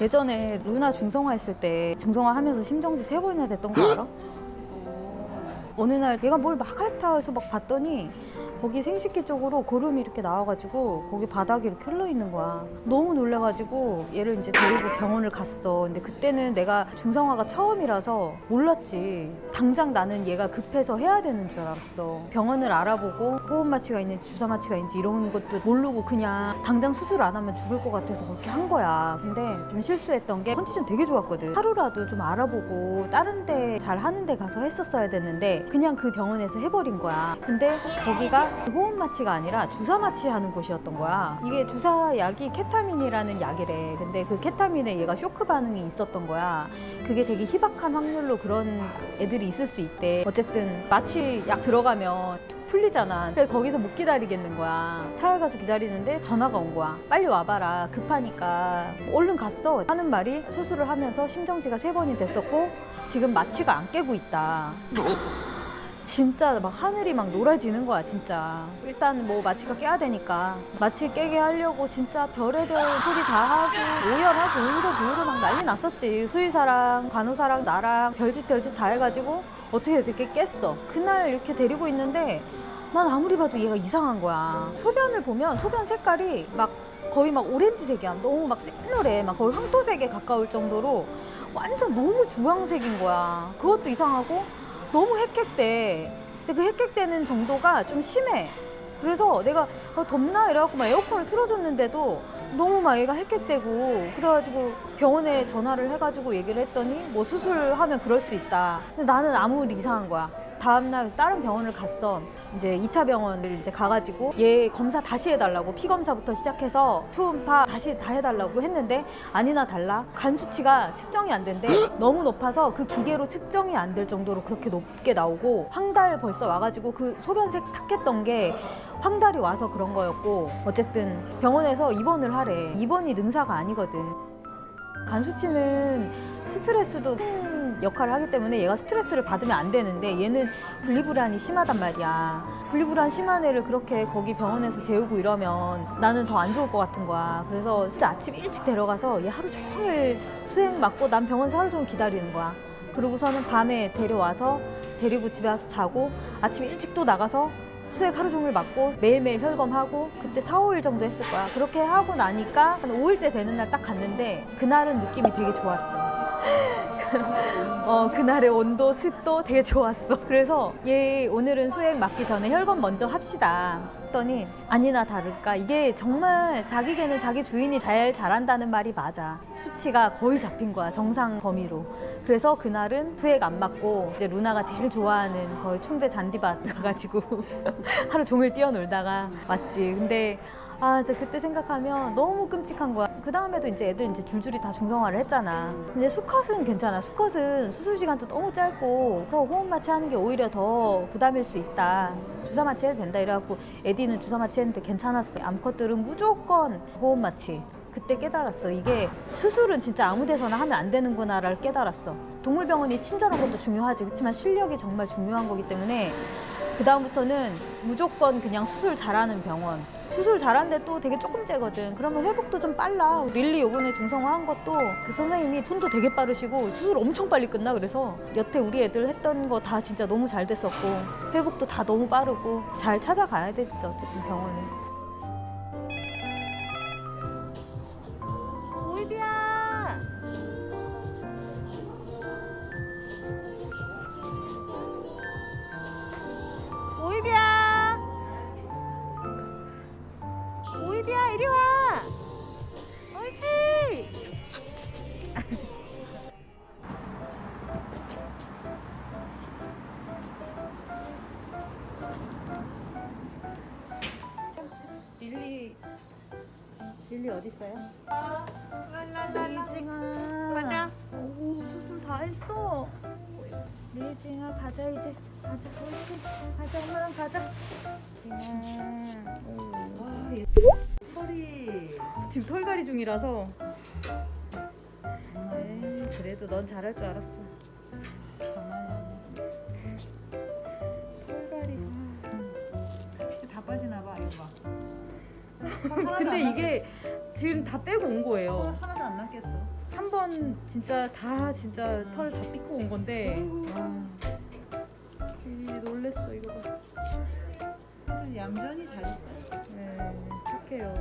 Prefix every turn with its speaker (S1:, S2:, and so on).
S1: 예전에 루나 중성화 했을 때 중성화 하면서 심정지 세 번이나 됐던 거 알아? 어느 날 얘가 뭘 막 핥아 해서 막 봤더니 거기 생식기 쪽으로 고름이 이렇게 나와가지고 거기 바닥이 이렇게 흘러 있는 거야. 너무 놀래가지고 얘를 이제 데리고 병원을 갔어. 근데 그때는 내가 중성화가 처음이라서 몰랐지. 당장 나는 얘가 급해서 해야 되는 줄 알았어. 병원을 알아보고 호흡 마취가 있는지 주사 마취가 있는지 이런 것도 모르고 그냥 당장 수술 안 하면 죽을 것 같아서 그렇게 한 거야. 근데 좀 실수했던 게 컨디션 되게 좋았거든. 하루라도 좀 알아보고 다른 데 잘 하는 데 가서 했었어야 됐는데 그냥 그 병원에서 해버린 거야. 근데 거기가 호흡 마취가 아니라 주사 마취하는 곳이었던 거야. 이게 주사 약이 케타민이라는 약이래. 근데 그 케타민에 얘가 쇼크 반응이 있었던 거야. 그게 되게 희박한 확률로 그런 애들이 있을 수 있대. 어쨌든 마취 약 들어가면 툭 풀리잖아. 그래서 거기서 못 기다리겠는 거야. 차에 가서 기다리는데 전화가 온 거야. 빨리 와봐라. 급하니까. 얼른 갔어. 하는 말이 수술을 하면서 심정지가 세 번이 됐었고 지금 마취가 안 깨고 있다. 진짜 막 하늘이 막 노래지는 거야 진짜. 일단 뭐 마취가 깨야 되니까. 마취 깨게 하려고 진짜 별의별 소리 다 하고 오열하고 울고 부르고 막 난리 났었지. 수의사랑 간호사랑 나랑 별짓 별짓 다 해가지고 어떻게 어떻게 깼어. 그날 이렇게 데리고 있는데 난 아무리 봐도 얘가 이상한 거야. 소변을 보면 소변 색깔이 막 거의 막 오렌지색이야. 너무 막 鮮노래 막 거의 황토색에 가까울 정도로 완전 너무 주황색인 거야. 그것도 이상하고 너무 헥헥대. 근데 그 헥헥대는 정도가 좀 심해. 그래서 내가 어, 덥나 이래갖고 막 에어컨을 틀어줬는데도 너무 막 얘가 헥헥대고 그래가지고 병원에 전화를 해가지고 얘기를 했더니 뭐 수술하면 그럴 수 있다. 근데 나는 아무 일 이상한 거야. 다음날 다른 병원을 갔어. 이제 2차 병원을 이제 가가지고 얘 검사 다시 해달라고 피 검사부터 시작해서 초음파 다시 다 해달라고 했는데 아니나 달라. 간 수치가 측정이 안 된대. 너무 높아서 그 기계로 측정이 안 될 정도로 그렇게 높게 나오고 황달 벌써 와가지고 그 소변색 탁했던 게 황달이 와서 그런 거였고 어쨌든 병원에서 입원을 하래. 입원이 능사가 아니거든. 간 수치는 스트레스도 큰 역할을 하기 때문에 얘가 스트레스를 받으면 안 되는데 얘는 분리불안이 심하단 말이야. 분리불안 심한 애를 그렇게 거기 병원에서 재우고 이러면 나는 더 안 좋을 것 같은 거야. 그래서 진짜 아침 일찍 데려가서 얘 하루 종일 수행 맞고 난 병원에서 하루 종일 기다리는 거야. 그러고서는 밤에 데려와서 데리고 집에 와서 자고 아침 일찍 또 나가서 수액 하루 종일 맞고 매일매일 혈검하고 그때 4, 5일 정도 했을 거야. 그렇게 하고 나니까 한 5일째 되는 날 딱 갔는데 그날은 느낌이 되게 좋았어. 어, 그날의 온도, 습도 되게 좋았어. 그래서 얘 오늘은 수액 맞기 전에 혈검 먼저 합시다. 했더니 아니나 다를까 이게 정말 자기개는 자기 주인이 잘 자란다는 말이 맞아. 수치가 거의 잡힌 거야 정상 범위로. 그래서 그날은 수액 안 맞고 이제 루나가 제일 좋아하는 거의 충대 잔디밭 가가지고 하루 종일 뛰어놀다가 왔지. 근데 아, 진짜 그때 생각하면 너무 끔찍한 거야. 그 다음에도 이제 애들 이제 줄줄이 다 중성화를 했잖아. 근데 수컷은 괜찮아. 수컷은 수술 시간도 너무 짧고 더 호흡 마취하는 게 오히려 더 부담일 수 있다. 주사 마취해도 된다 이래갖고 에디는 주사 마취했는데 괜찮았어. 암컷들은 무조건 호흡 마취. 그때 깨달았어. 이게 수술은 진짜 아무 데서나 하면 안 되는구나를 깨달았어. 동물병원이 친절한 것도 중요하지. 그렇지만 실력이 정말 중요한 거기 때문에 그 다음부터는 무조건 그냥 수술 잘하는 병원. 수술 잘하는데 또 되게 조금 째거든. 그러면 회복도 좀 빨라. 릴리 요번에 중성화 한 것도 그 선생님이 손도 되게 빠르시고 수술 엄청 빨리 끝나. 그래서 여태 우리 애들 했던 거 다 진짜 너무 잘 됐었고 회복도 다 너무 빠르고 잘 찾아가야 되죠. 어쨌든 병원은. 오이비야. 이비야 이리 와. 옳지. 릴리 릴리 어디 있어요? 리징아.
S2: 가자.
S1: 오 수술 다 했어. 리징아 가자 이제 가자 옳지 가자 엄마랑 가자. 리징아. 지금 털갈이 중이라서. 에이, 그래도 넌 잘할 줄 알았어. 털갈이.
S2: 다 빠지나 봐, 이거 봐. 하나도
S1: 근데
S2: 안
S1: 이게 지금 다 빼고 온 거예요.
S2: 하나도 안 남겠어.
S1: 한 번 진짜 다 진짜 털다 삐고 온 건데 와, 이 놀랬어 이거 봐.
S2: 얌전히 잘 있어요.
S1: 네, 착해요.